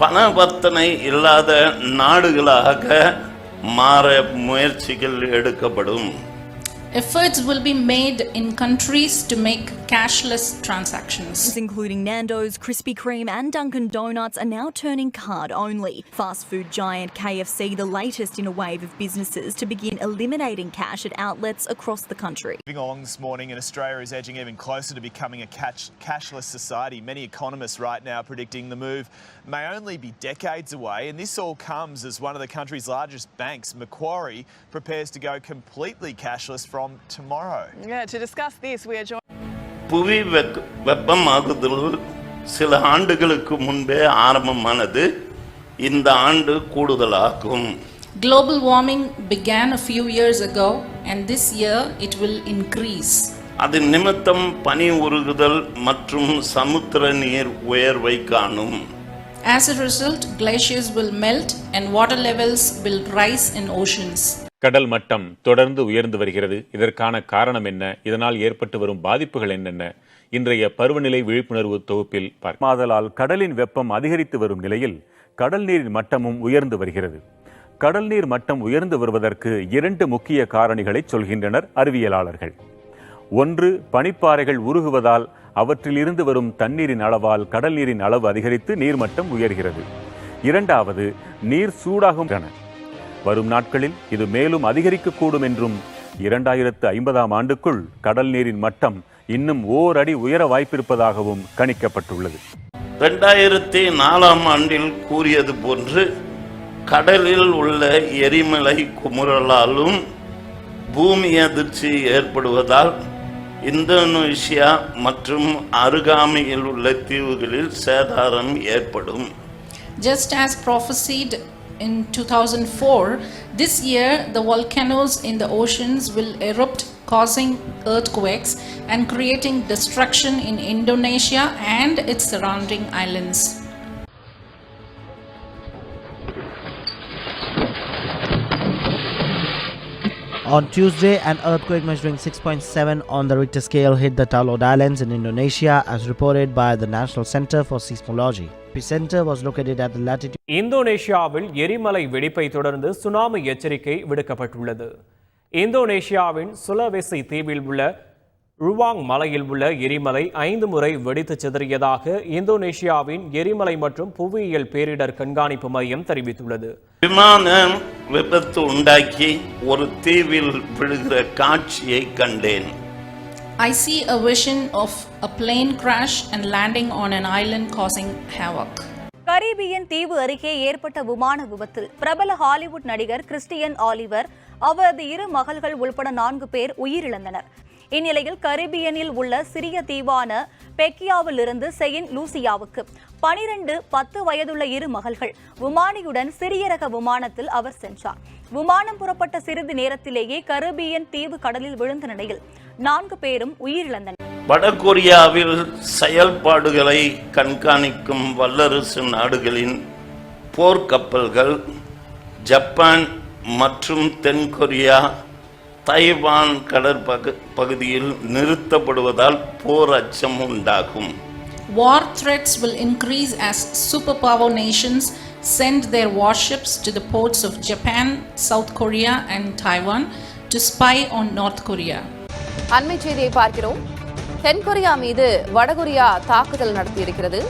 பணவர்த்தனை இல்லாத நாடுகளாக மாற முயற்சிகள் எடுக்கப்படும். Efforts will be made in countries to make cashless transactions. including Nando's, Krispy Kreme, and Dunkin' Donuts, are now turning card only. Fast food giant KFC, the latest in a wave of businesses to begin eliminating cash at outlets across the country. Moving along this morning, and Australia is edging even closer to becoming a catch, cashless society. Many economists right now predicting the move may only be decades away, and this all comes as one of the country's largest banks, Macquarie, prepares to go completely cashless from tomorrow. Yeah, to discuss this, we are joined. புவி வெக் வெப்பமாகுதல் சில ஆண்டுகளுக்கு முன்பே ஆரம்பமானது இந்த ஆண்டு கூடுதலாகும் Global warming began a few years ago, and this year it will increase. அது நிமித்தம் பனி உருகுதல் மற்றும் சமுத்திர நீர் உயர்வை காணும் As a result, glaciers will melt and water levels will rise in oceans. கடல் மட்டம் தொடர்ந்து உயர்ந்து வருகிறது. இதற்கான காரணம் என்ன? இதனால் ஏற்பட்டு வரும் பாதிப்புகள் என்னென்ன? இன்றைய பருவநிலை விழிப்புணர்வு தொகுப்பில் மாதலால் கடலின் வெப்பம் அதிகரித்து வரும் நிலையில் கடல் நீரின் மட்டமும் உயர்ந்து வருகிறது. கடல் நீர் மட்டம் உயர்ந்து வருவதற்கு இரண்டு முக்கிய காரணிகளை சொல்கின்றனர் அறிவியலாளர்கள். ஒன்று பனிப்பாறைகள் உருகுவதால் அவற்றில் இருந்து வரும் தண்ணீரின் அளவால் கடல் நீரின் அளவு அதிகரித்து நீர்மட்டம் உயர்கிறது. இரண்டாவது நீர் சூடாகும் என. வரும் நாட்களில் இது மேலும் அதிகரிக்கக்கூடும் என்றும் இரண்டாயிரத்து ஐம்பதாம் ஆண்டுக்குள் கடல் நீரின் மட்டம் இன்னும் ஓர் அடி உயர வாய்ப்பிருப்பதாகவும் கணிக்கப்பட்டுள்ளது. ரெண்டாயிரத்தி நாலாம் ஆண்டில் கூறியது போன்று கடலில் உள்ள எரிமலை குமுறலாலும் பூமி அதிர்ச்சி ஏற்படுவதால் இந்தோனேஷியா மற்றும் அருகாமையில் உள்ள தீவுகளில் சேதாரம் ஏற்படும். Just as prophesied in 2004, this year the volcanoes in the oceans will erupt, causing earthquakes and creating destruction in Indonesia and its surrounding islands. On Tuesday, an earthquake measuring 6.7 on the Richter scale hit the Talod Islands in Indonesia, as reported by the National Center for Seismology. The center was located at the latitude. இந்தோனேஷியாவில் எரிமலை வெடிப்பை தொடர்ந்து tsunami எச்சரிக்கை விடுக்கப்பட்டுள்ளது. இந்தோனேஷியாவின் Sulawesi தீவில் உள்ள Ruang மலையில் உள்ள எரிமலை ஐந்து முறை வெடித்து சிதறியதாக இந்தோனேஷியாவின் எரிமலை மற்றும் புவியியல் பேரிடர் கண்காணிப்பு மையம் தெரிவித்துள்ளது. விமானம் விபத்து உண்டாக்கி ஒரு தீவில் விழுகிற காட்சியை கண்டேன். I see a vision of a plane crash and landing on an island causing havoc. Caribbean தீவு அருகே ஏற்பட்ட விமான விபத்தில் பிரபல ஹாலிவுட் நடிகர் கிறிஸ்டியன் ஆலிவர் அவரது இரு மகள்கள் உள்பட நான்கு பேர் உயிரிழந்தனர் இந்நிலையில் கரீபியனில் உள்ள சிறிய தீவான பெக்கியாவிலிருந்து செயின்ட் லூசியாவுக்கு பனிரெண்டு பத்து வயதுள்ள இரு மகள்கள் விமானியுடன் சிறிய ரக விமானத்தில் அவர் சென்றார் விமானம் புறப்பட்ட சிறிது நேரத்திலேயே கரீபியன் தீவு கடலில் விழுந்த நிலையில் நான்கு பேரும் உயிரிழந்தனர் வடகொரியாவில் செயல்பாடுகளை கண்காணிக்கும் வல்லரசு நாடுகளின் போர்க்கப்பல்கள் ஜப்பான் மற்றும் தென்கொரியா தைவான் கடற்பகு பகுதியில் நிறுத்தப்படுவதால் போர் அச்சம் உண்டாகும் War threats will increase as superpower nations send their warships to the ports of Japan, South Korea, and Taiwan to spy on North Korea. அண்மை செய்தியை பார்க்கிறோம். தென்கொரியா மீது வடகொரியா தாக்குதல் நடத்தியிருக்கிறது.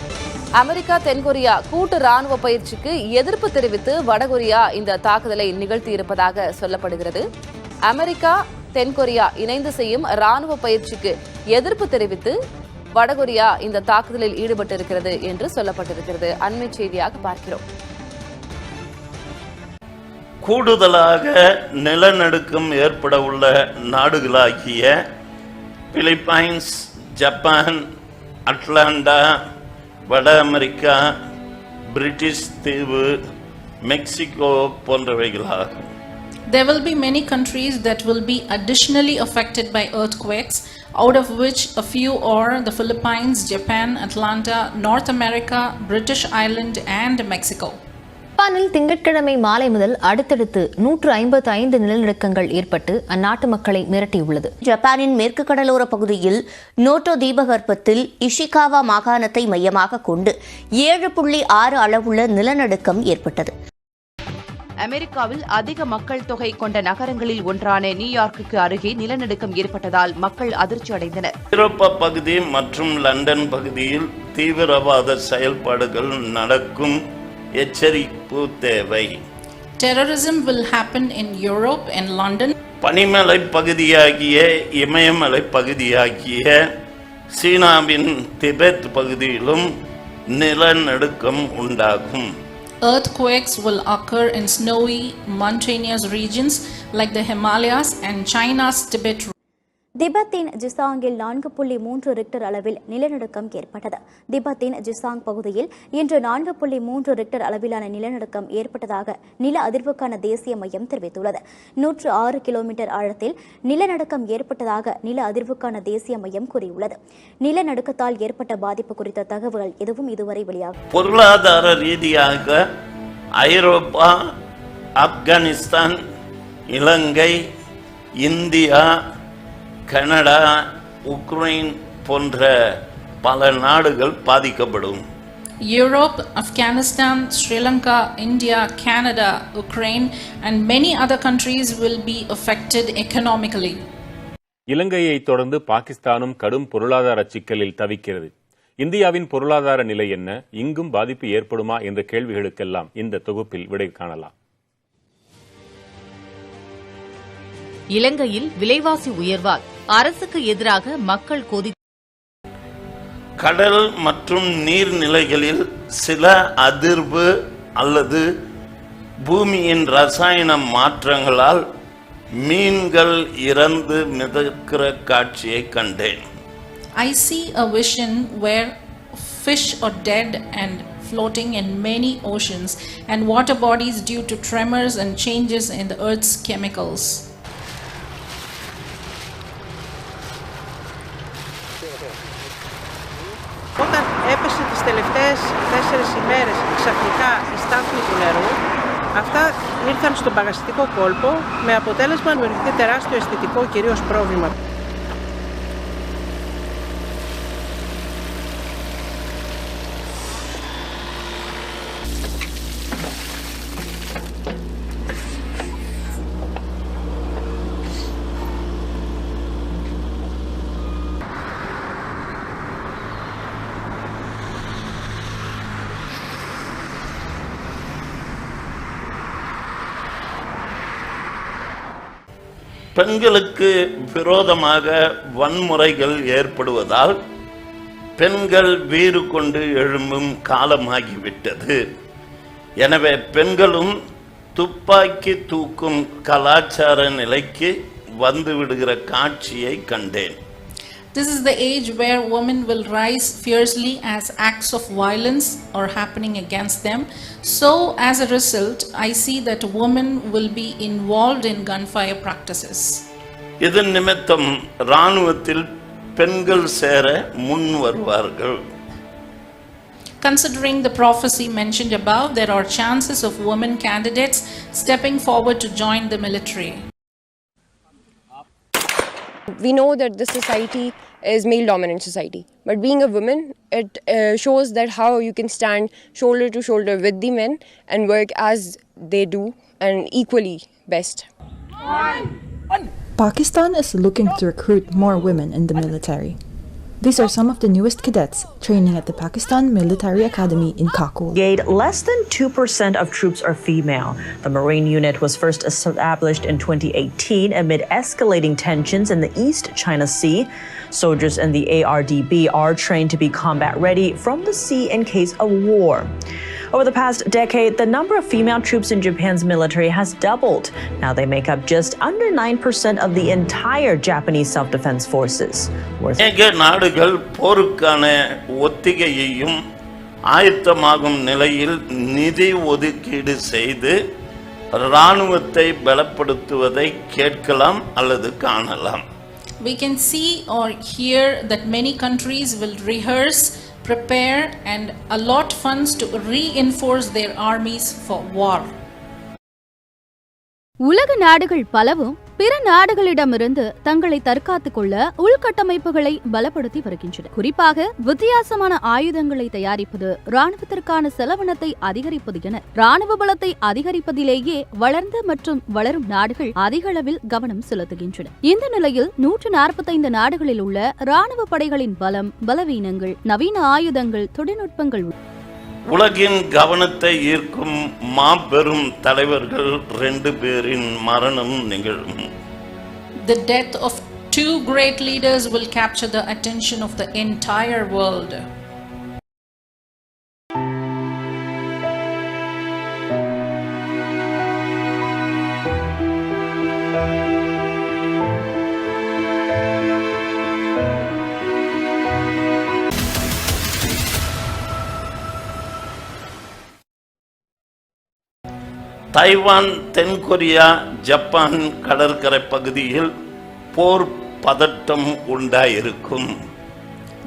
அமெரிக்கா தென்கொரியா கூட்டு ராணுவ பயிற்சிக்கு எதிர்ப்பு தெரிவித்து வடகொரியா இந்த தாக்குதலை நிகழ்த்தியிருப்பதாக சொல்லப்படுகிறது. அமெரிக்கா தென்கொரியா இணைந்து செய்யும் ராணுவ பயிற்சிக்கு எதிர்ப்பு தெரிவித்து வடகொரியா இந்த தாக்குதலில் ஈடுபட்டிருக்கிறது என்று சொல்லப்பட்டிருக்கிறது. அண்மை செய்தியாக பார்க்கிறோம். கூடுதலாக நிலநடுக்கம் ஏற்பட உள்ள நாடுகளாகிய பிலிப்பைன்ஸ் ஜப்பான் அட்லாண்டா வட அமெரிக்கா பிரிட்டிஷ் தீவு மெக்சிகோ போன்றவைகளாகும் There will be many countries that will be additionally affected by earthquakes, out of which a few are the Philippines, Japan, Atlanta, North America, British Island, and Mexico. ஜப்பானில் திங்கட்கிழமை மாலை முதல் அடுத்தடுத்து நூற்று ஐம்பத்து ஐந்து நிலநடுக்கங்கள் ஏற்பட்டு அந்நாட்டு மக்களை மிரட்டியுள்ளது. ஜப்பானின் மேற்கு கடலோர பகுதியில் நோட்டோ தீபகற்பத்தில் இஷிகாவா மாகாணத்தை மையமாக கொண்டு ஏழு புள்ளி ஆறு அளவுள்ள நிலநடுக்கம் ஏற்பட்டது. அமெரிக்காவில் அதிக மக்கள் தொகை கொண்ட நகரங்களில் ஒன்றான நியூயார்க்குக்கு அருகே நிலநடுக்கம் ஏற்பட்டதால் மக்கள் அதிர்ச்சி அடைந்தனர். ஐரோப்பா பகுதி மற்றும் லண்டன் பகுதியில் தீவிரவாத செயல்பாடுகள் நடக்கும் எச்சரிப்பு தேவை Terrorism will happen in Europe and London. பனிமலை பகுதியாகிய இமயமலை பகுதியாகிய சீனாவின் திபெத் பகுதியிலும் நிலநடுக்கம் உண்டாகும் Earthquakes will occur in snowy, mountainous regions like the Himalayas and China's Tibet திபத்தின் ஜிசாங்கில் நான்கு புள்ளி மூன்று ரிக்டர் அளவில் நிலநடுக்கம் ஏற்பட்டது. திபத்தின் ஜிசாங் பகுதியில் இன்று நான்கு புள்ளி மூன்று ரிக்டர் அளவிலான நிலநடுக்கம் ஏற்பட்டதாக நில அதிர்வுக்கான தேசிய மையம் தெரிவித்துள்ளது. நூற்று ஆறு கிலோமீட்டர் ஆழத்தில் நிலநடுக்கம் ஏற்பட்டதாக நில அதிர்வுக்கான தேசிய மையம் கூறியுள்ளது. நிலநடுக்கத்தால் ஏற்பட்ட பாதிப்பு குறித்த தகவல்கள் எதுவும் இதுவரை வெளியாகும் பொருளாதார ரீதியாக Europe Afghanistan Ilangai India Canada Ukraine போன்ற பல நாடுகள் பாதிக்கப்படும். Europe, Afghanistan, Sri Lanka, India, Canada, Ukraine, and many other countries will be affected economically. இலங்கையை தொடர்ந்து பாகிஸ்தானும் கடும் பொருளாதார சிக்கலில் தவிக்கிறது. இந்தியாவின் பொருளாதார நிலை என்ன? இங்கும் பாதிப்பு ஏற்படுமா? என்ற கேள்விகளுக்கெல்லாம் இந்த தொகுப்பில் விடை காணலாம். இலங்கையில் விலைவாசி உயர்வால் அரசுக்கு எதிராக மக்கள் கொதி கடல் மற்றும் நீர்நிலைகளில் சில அதிர்வு அல்லது பூமியின் ரசாயன மாற்றங்களால் மீன்கள் இறந்து மிதக்கிற காட்சியை கண்டேன் I see a vision where fish are dead and floating in many oceans, and water bodies due to tremors and changes in the earth's chemicals. Τέσσερις ημέρες ξαφνικά η στάθμη του νερού, αυτά ήρθαν στον παγαστικό κόλπο με αποτέλεσμα να δημιουργηθεί τεράστιο αισθητικό κυρίως πρόβλημα. பெண்களுக்கு விரோதமாக வன்முறைகள் ஏற்படுவதால் பெண்கள் வீறு கொண்டு எழும்பும் காலமாகிவிட்டது. எனவே பெண்களும் துப்பாக்கி தூக்கும் கலாச்சார நிலைக்கு வந்துவிடுகிற காட்சியை கண்டேன். This is the age where women will rise fiercely as acts of violence are happening against them. So, as a result, I see that women will be involved in gunfire practices. இதன் நிமித்தம் இராணுவத்தில் பெண்கள் சேர முன் வருவார்கள் Considering the prophecy mentioned above, there are chances of women candidates stepping forward to join the military. we know that this society is male dominant society but being a woman it uh, shows that how you can stand shoulder to shoulder with the men and work as they do and equally best Pakistan is looking to recruit more women in the military. These are some of the newest cadets training at the Pakistan Military Academy in Kakul. Brigade, less than 2% of troops are female. The Marine unit was first established in 2018 amid escalating tensions in the East China Sea. Soldiers in the ARDB are trained to be combat ready from the sea in case of war. Over the past decade, the number of female troops in Japan's military has doubled. Now they make up just under 9% of the entire Japanese self defense forces. Worth அநேக நாடுகள் போருக்கான ஒத்திகையையும் ஆயத்தமாகும் நிலையில் நிதி ஒதுக்கீடு செய்து இராணுவத்தை பலப்படுத்துவதை கேட்கலாம் அல்லது காணலாம் We can see or hear that many countries will rehearse prepare and allot funds to reinforce their armies for war. உலக நாடுகள் பலவும் பிற நாடுகளிடமிருந்து தங்களை தற்காத்துக் கொள்ள உள்கட்டமைப்புகளை பலப்படுத்தி வருகின்றன. குறிப்பாக வித்தியாசமான ஆயுதங்களை தயாரிப்பது ராணுவத்திற்கான செலவினத்தை அதிகரிப்பது என ராணுவ பலத்தை அதிகரிப்பதிலேயே வளர்ந்த மற்றும் வளரும் நாடுகள் அதிக அளவில் கவனம் செலுத்துகின்றன. இந்த நிலையில் நூற்று நாற்பத்தைந்து நாடுகளில் உள்ள ராணுவ படைகளின் பலம் பலவீனங்கள் நவீன ஆயுதங்கள் தொழில்நுட்பங்கள் உலகின் கவனத்தை ஈர்க்கும் மாபெரும் தலைவர்கள் ரெண்டு பேரின் மரணம் நிகழும் The death of two great leaders will capture the attention of the entire world. Taiwan தென்கொரியா ஜப்பான் கடற்கரை பகுதியில் போர் பதட்டம் உண்டாயிருக்கும்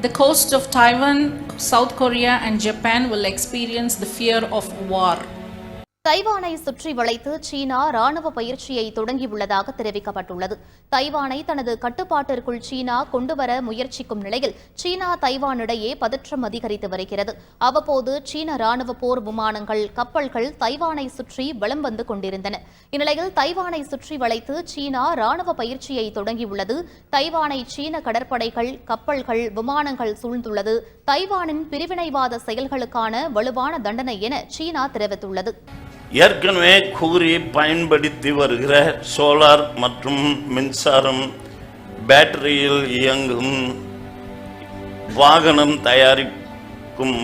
The coast of Taiwan, South Korea, and Japan will experience the fear of war. தைவானை சுற்றி வளைத்து சீனா ராணுவ பயிற்சியை தொடங்கியுள்ளதாக தெரிவிக்கப்பட்டுள்ளது. தைவானை தனது கட்டுப்பாட்டிற்குள் சீனா கொண்டுவர முயற்சிக்கும் நிலையில் சீனா தைவான் இடையே பதற்றம் அதிகரித்து வருகிறது. அவ்வப்போது சீன ராணுவ போர் விமானங்கள் கப்பல்கள் தைவானை சுற்றி வலம் வந்து கொண்டிருந்தன. இந்நிலையில் தைவானை சுற்றி வளைத்து சீனா ராணுவ பயிற்சியை தொடங்கியுள்ளது. தைவானை சீன கடற்படைகள் கப்பல்கள் விமானங்கள் சூழ்ந்துள்ளது. தைவானின் பிரிவினைவாத செயல்களுக்கான வலுவான தண்டனை என சீனா தெரிவித்துள்ளது. ஏற்கனவே கூறி பயன்படுத்தி வருகிற சோலார் மற்றும் மின்சாரம் பேட்டரியில் இயங்கும் வாகனம் தயாரிக்கும்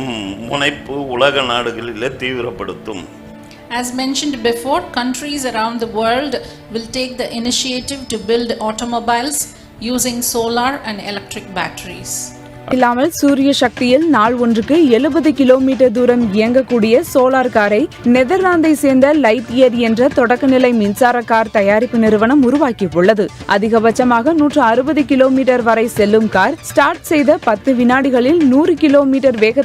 முனைப்பு உலக நாடுகளில் தீவிரப்படுத்தும் As mentioned before, countries around the world will take the initiative to build automobiles using solar and electric batteries. இல்லாமல் சூரிய சக்தியில் நாள் ஒன்றுக்கு எழுபது கிலோமீட்டர் தூரம் இயங்கக்கூடிய சோலார் காரை நெதர்லாந்தை சேர்ந்த லைட் இயர் என்ற தொடக்கநிலை மின்சார கார் தயாரிப்பு நிறுவனம் உருவாக்கியுள்ளது. அதிகபட்சமாக நூற்று அறுபது கிலோமீட்டர் வரை செல்லும் கார் ஸ்டார்ட் செய்த பத்து வினாடிகளில் நூறு கிலோமீட்டர் வேக